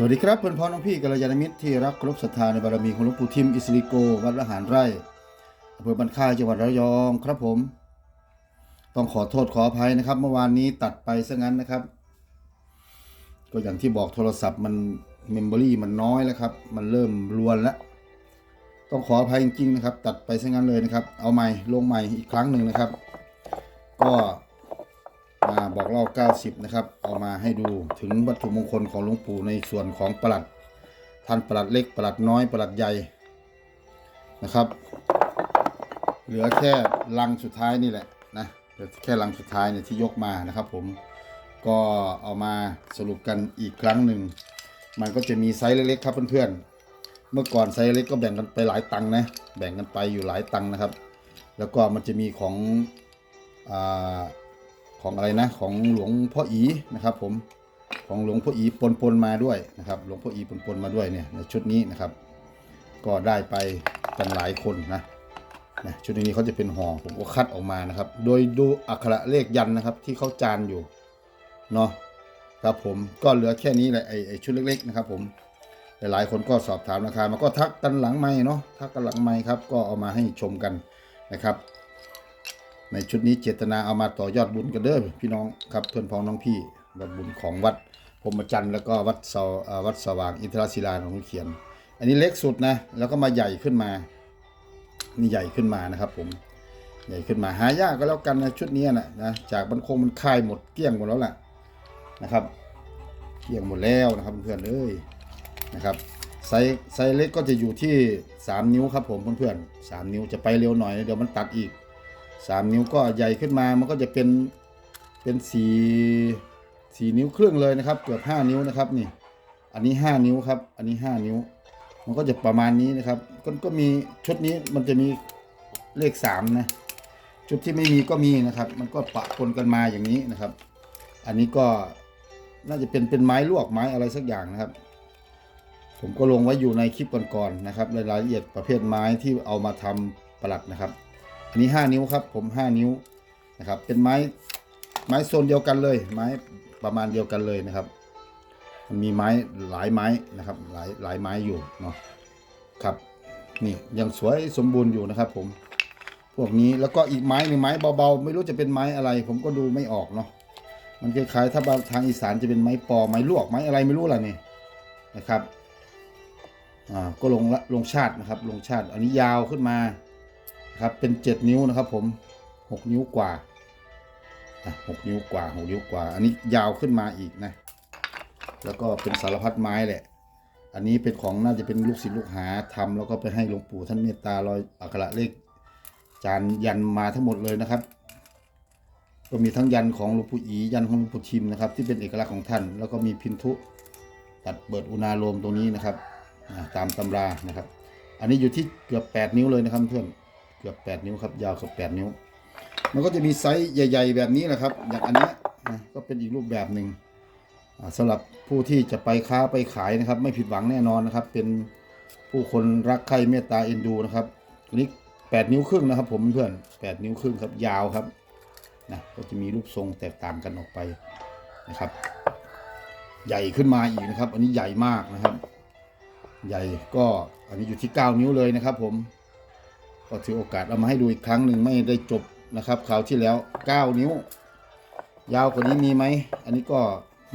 สวัสดีครับเพื่อนพ้องน้องพี่กัลยาณมิตรที่รักเคารพศรัทธาในบารมีของหลวงปู่ทิมอิสริโก วัดละหารไร่อำเภอบันค่ายจังหวัดระยองครับผม ต้องขอโทษขออภัยนะครับ เมื่อวานนี้ตัดไปซะงั้นนะครับ ก็อย่างที่บอกโทรศัพท์มันเมมโมรี่มันน้อยแล้วครับ มันเริ่มรวนแล้ว ต้องขออภัยจริงๆนะครับ ตัดไปซะงั้นเลยนะครับ เอาใหม่ลงใหม่อีกครั้งหนึ่งนะครับ ก็ มาบอกเล่า 90 นะครับ เอามาให้ดูถึงวัตถุมงคลของหลวงปู่ในส่วนของประหลัด ท่านประหลัดเล็กประหลัดน้อยประหลัดใหญ่นะครับ เหลือแค่ลังสุดท้ายนี่แหละนะแค่ลังสุดท้ายเนี่ยที่ยกมานะครับ ผมก็เอามาสรุปกันอีกครั้งหนึ่ง มันก็จะมีไซส์เล็กๆครับเพื่อนๆ เมื่อก่อนไซส์เล็กก็แบ่งกันไปหลายตังค์นะ แบ่งกันไปอยู่หลายตังค์นะครับ แล้วก็มันจะมีของอ่า ของอะไรนะของหลวงพ่ออีนะครับ ผมของหลวงพ่ออีปนปนๆมาด้วยนะครับ หลวงพ่ออีปนปนๆมาด้วยเนี่ยในชุดนี้นะครับ ก็ได้ไปกันหลายคนนะนะชุดนี้เขาจะเป็นห่อผมก็คัดออกมานะครับ โดยดูอักขระเลขยันนะครับ ที่เขาจานอยู่เนาะครับผมก็เหลือแค่นี้แหละไอไอชุดเล็ก ๆ นะครับ ผมหลายๆคนก็สอบถามราคามาก็ทักกันหลังไม่เนาะทักกันหลังไม่ครับ ก็เอามาให้ชมกันนะครับ ในชุดนี้เจตนาเอามาต่อยอดบุญกันเด้อพี่น้องครับเพื่อนพ้องน้องพี่วัดบุญของวัดพรมจันทร์แล้วก็วัดสวัดสว่างอินทรศิลาของเขียน อันนี้เล็กสุดนะ แล้วก็มาใหญ่ขึ้นมา นี่ใหญ่ขึ้นมานะครับ ผม ใหญ่ขึ้นมาหายากก็แล้วกันนะชุดนี้นะนะจากบันคงมันคายหมดเกลี้ยงหมดแล้วล่ะนะครับเกลี้ยงหมดแล้วนะครับเพื่อนเอ้ยนะครับไซส์ไซส์เล็กก็จะอยู่ที่ 3 นิ้วครับผมเพื่อนๆ3นิ้วจะไปเร็วหน่อยเดี๋ยวมันตัดอีก สามนิ้วก็ใหญ่ขึ้นมามันก็จะเป็นเป็นสี่สี่นิ้วครึ่งเลยนะครับเกือบห้านิ้วนะครับนี่ อันนี้ห้านิ้วครับ อันนี้ห้านิ้ว มันก็จะประมาณนี้นะครับก็ก็มีชุดนี้มันจะมีเลขสามนะชุดที่ไม่มีก็มีนะครับ มันก็ปะปนกันมาอย่างนี้นะครับ อันนี้ก็น่าจะเป็นเป็นไม้ลวกไม้อะไรสักอย่างนะครับ ผมก็ลงไว้อยู่ในคลิปก่อนๆนะครับรายละเอียดประเภทไม้ที่เอามาทำประหลัดนะครับ อันนี้ 5 นิ้วครับ ผม 5 นิ้วนะครับ เป็นไม้ไม้โซนเดียวกันเลย ไม้ประมาณเดียวกันเลยนะครับ มันมีไม้หลายไม้นะครับ หลายหลายไม้อยู่เนาะครับนี่ยังสวยสมบูรณ์อยู่นะครับผมพวกนี้แล้วก็อีกไม้หนึ่งไม้เบาๆ ไม่รู้จะเป็นไม้อะไร ผมก็ดูไม่ออกเนาะมันคล้ายๆถ้าทางอีสานจะเป็นไม้ปอไม้ลวกไม้อะไรไม่รู้ล่ะนี่นะครับอ่าก็ลงละลงชาตินะครับ ลงชาติ อันนี้ยาวขึ้นมา ครับเป็น 7 นิ้วนะครับ ผม 6 นิ้วกว่าอะ6นิ้วกว่า6นิ้วกว่า อันนี้ยาวขึ้นมาอีกนะ แล้วก็เป็นสารพัดไม้แหละ อันนี้เป็นของน่าจะเป็นลูกศิษย์ลูกหาทำแล้วก็ไปให้หลวงปู่ท่านเมตตารอยอักระเลขจานยันมาทั้งหมดเลยนะครับ ก็มีทั้งยันของหลวงปู่อียันของหลวงปู่ทิมนะครับ ที่เป็นเอกลักษณ์ของท่าน แล้วก็มีพินทุตัดเปิดอุณาโลมตรงนี้นะครับตามตำรานะครับ อันนี้อยู่ที่เกือบ8นิ้วเลยนะครับเพื่อน เกือบ8นิ้วครับ ยาวเกือบ8นิ้ว มันก็จะมีไซส์ใหญ่ ๆ แบบนี้แหละครับ อย่างอันนี้นะก็เป็นอีกรูปแบบหนึ่งอ่าสำหรับผู้ที่จะไปค้าไปขายนะครับ ไม่ผิดหวังแน่นอนนะครับ เป็นผู้คนรักใคร่เมตตาเอ็นดูนะครับอันนี้8นิ้วครึ่งนะครับ ผมเพื่อน8นิ้วครึ่งครับ ยาวครับนะก็จะมีรูปทรงแตกต่างกันออกไปนะครับ ใหญ่ขึ้นมาอีกนะครับ อันนี้ใหญ่มากนะครับ ใหญ่ก็อันนี้อยู่ที่ 9 นิ้วเลยนะครับผม ก็ถือโอกาสเอามาให้ดูอีกครั้งหนึ่งไม่ได้จบนะครับคราวที่แล้ว 9 นิ้ว ยาวกว่านี้มีไหมอันนี้ก็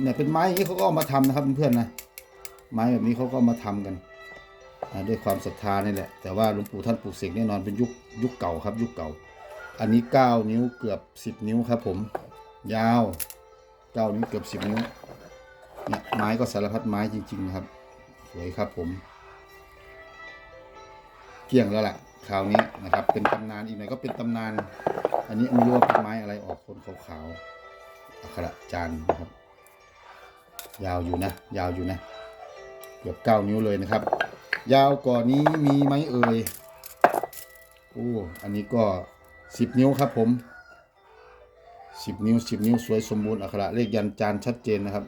เนี่ยเป็นไม้อย่างนี้เขาก็เอามาทำนะครับเพื่อนๆนะไม้แบบนี้เขาก็มาทำกันด้วยความศรัทธานี่แหละ แต่ว่าหลวงปู่ท่านปลูกเสกแน่นอนเป็นยุคยุคเก่าครับยุคเก่า อันนี้ 9 นิ้วเกือบ 10 นิ้วครับผม ยาว 9 นิ้วเกือบ 10 นิ้วเนี่ยไม้ก็สารพัดไม้จริง ๆ นะครับสวยครับผม เกลี้ยงแล้วแหละ คราวนี้นะครับ เป็นตำนานอีกหน่อยก็เป็นตำนาน อันนี้ไม่รู้ว่าเป็นไม้อะไรออกคนขาวๆอักขระจานนะครับ ยาวอยู่นะ ยาวอยู่นะเกือบเก้านิ้วเลยนะครับ ยาวกว่านี้มีไหมเอ่ยโอ้อันนี้ก็สิบนิ้วครับผมสิบนิ้วสิบนิ้วสวยสมบูรณ์อักขระเลขยันจานชัดเจนนะครับ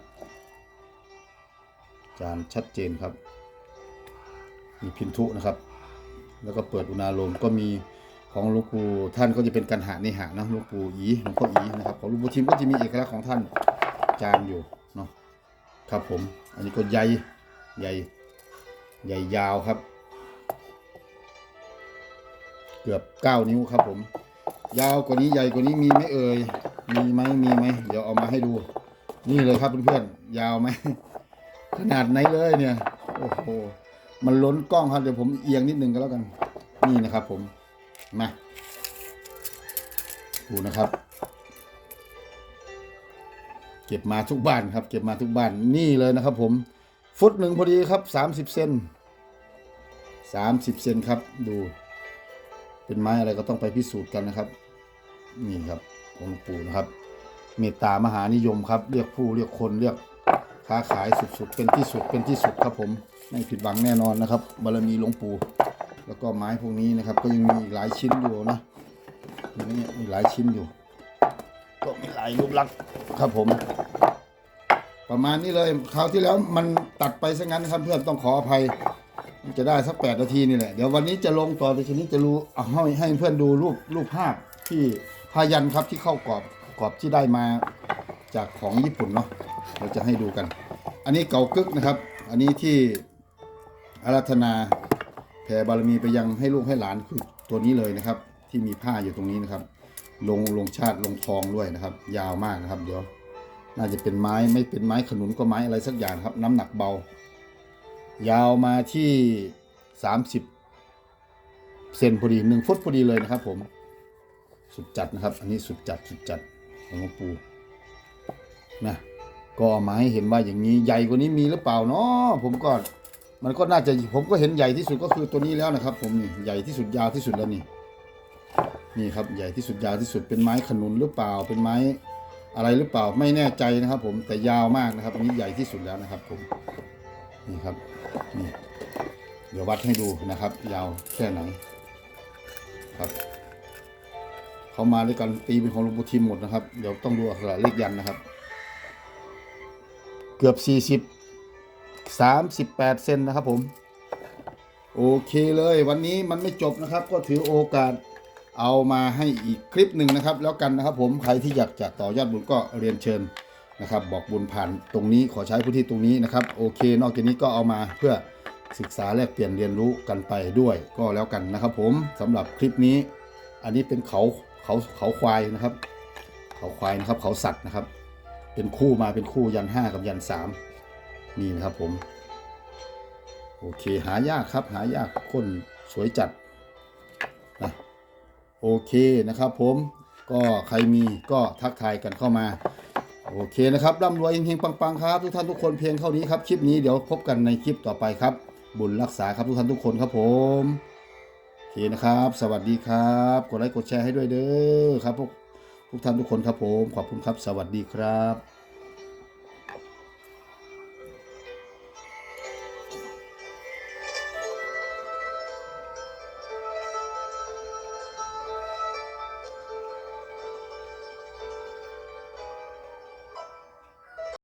จานชัดเจนครับมีพินทุนะครับ แล้วก็เปิดอุณาโลมก็มีของลวงปู่ท่านก็จะเป็นกันหาในหานะลวงปู่อีหลวงพ่ออีนะครับของลวงปู่ทิมก็จะมีเอกลักษณ์ของท่านจานอยู่เนาะครับผม อันนี้ก็ใหญ่ใหญ่ใหญ่ยาวครับ เกือบเก้านิ้วครับผม ยาวกว่านี้ใหญ่กว่านี้มีไหมเอ่ยมีไหมมีไหมเดี๋ยวเอามาให้ดู นี่เลยครับเพื่อนๆยาวไหมขนาดไหนเลยเนี่ยโอ้โห มันล้นกล้องครับเดี๋ยวผมเอียงนิดนึงก็แล้วกัน นี่นะครับ ผมมาดูนะครับ เก็บมาทุกบ้านครับ เก็บมาทุกบ้านนี่เลยนะครับ ผม ฟุตหนึ่งพอดีครับสามสิบเซนสามสิบเซนครับ ดู เป็นไม้อะไรก็ต้องไปพิสูจน์กันนะครับ นี่ครับองหลวงปู่นะครับ เมตตามหานิยมครับ เรียกผู้เรียกคนเรียก ค้าขายสุดๆ เป็นที่สุดเป็นที่สุดครับผมไม่ผิดหวังแน่นอนนะครับบารมีหลวงปู่แล้วก็ไม้พวกนี้นะครับ ก็ยังมีอีกหลายชิ้นอยู่นะนี่มีหลายชิ้นอยู่ ก็มีหลายรูปลักษณ์ครับผม ประมาณนี้เลยคราวที่แล้วมันตัดไปซะงั้นครับเพื่อนต้องขออภัยมันจะได้สักแปดนาทีนี่แหละเดี๋ยววันนี้จะลงต่อแต่ทีนี้จะรู้เอาให้ให้เพื่อนดูรูปรูปภาพที่พายันครับที่เข้ากรอบกรอบที่ได้มาจากของญี่ปุ่นเนาะ เราจะให้ดูกัน อันนี้เก่ากึกนะครับ อันนี้ที่อารัธนาแผ่บารมีไปยังให้ลูกให้หลานคือตัวนี้เลยนะครับ ที่มีผ้าอยู่ตรงนี้นะครับ ลงลงชาติลงทองด้วยนะครับ ยาวมากนะครับ เดี๋ยว น่าจะเป็นไม้ไม่เป็นไม้ขนุนก็ไม้อะไรสักอย่างครับ น้ำหนักเบา ยาวมาที่สามสิบเซนพอดีหนึ่งฟุตพอดีเลยนะครับ ผม สุดจัดนะครับ อันนี้สุดจัดสุดจัดของหลวงปู่นะ ก็เอามาให้เห็นว่าอย่างนี้ใหญ่กว่านี้มีหรือเปล่าเนาะผมก็มันก็น่าจะผมก็เห็นใหญ่ที่สุดก็คือตัวนี้แล้วนะครับ ผมนี่ใหญ่ที่สุดยาวที่สุดแล้วนี่นี่ครับใหญ่ที่สุดยาวที่สุดเป็นไม้ขนุนหรือเปล่า เป็นไม้อะไรหรือเปล่าไม่แน่ใจนะครับ ผมแต่ยาวมากนะครับอันนี้ใหญ่ที่สุดแล้วนะครับ ผมนี่ครับนี่เดี๋ยววัดให้ดูนะครับ ยาวแค่ไหนครับเขามาด้วยกันตีเป็นของหลวงปู่ทิมหมดนะครับ เดี๋ยวต้องดูอักขรเลขยันนะครับ เกือบสี่สิบสามสิบแปดเซนนะครับผม โอเคเลยวันนี้มันไม่จบนะครับ ก็ถือโอกาสเอามาให้อีกคลิปหนึ่งนะครับ แล้วกันนะครับผมใครที่อยากจะต่อยอดบุญก็เรียนเชิญนะครับ บอกบุญผ่านตรงนี้ขอใช้พื้นที่ตรงนี้นะครับ โอเค นอกจากนี้ก็เอามาเพื่อศึกษาแลกเปลี่ยนเรียนรู้กันไปด้วยก็แล้วกันนะครับ ผมสำหรับคลิปนี้ อันนี้เป็นเขาเขาเขาควายนะครับ เขาควายนะครับ เขาสัตว์นะครับ เป็นคู่มาเป็นคู่ยันห้ากับยันสามนี่นะครับผม โอเคหายากครับหายากคนสวยจัดนะโอเคนะครับผมก็ใครมีก็ทักทายกันเข้ามา โอเคนะครับร่ำรวยเฮงๆปังๆ ครับ ทุกท่านทุกคนเพียงเท่านี้ครับ คลิปนี้เดี๋ยวพบกันในคลิปต่อไปครับ บุญรักษาครับทุกท่านทุกคนครับผมโอเคนะครับ สวัสดีครับ กดไลค์กดแชร์ให้ด้วยเด้อครับพวก ทุกท่านทุกคนครับผม ขอบคุณครับ สวัสดีครับ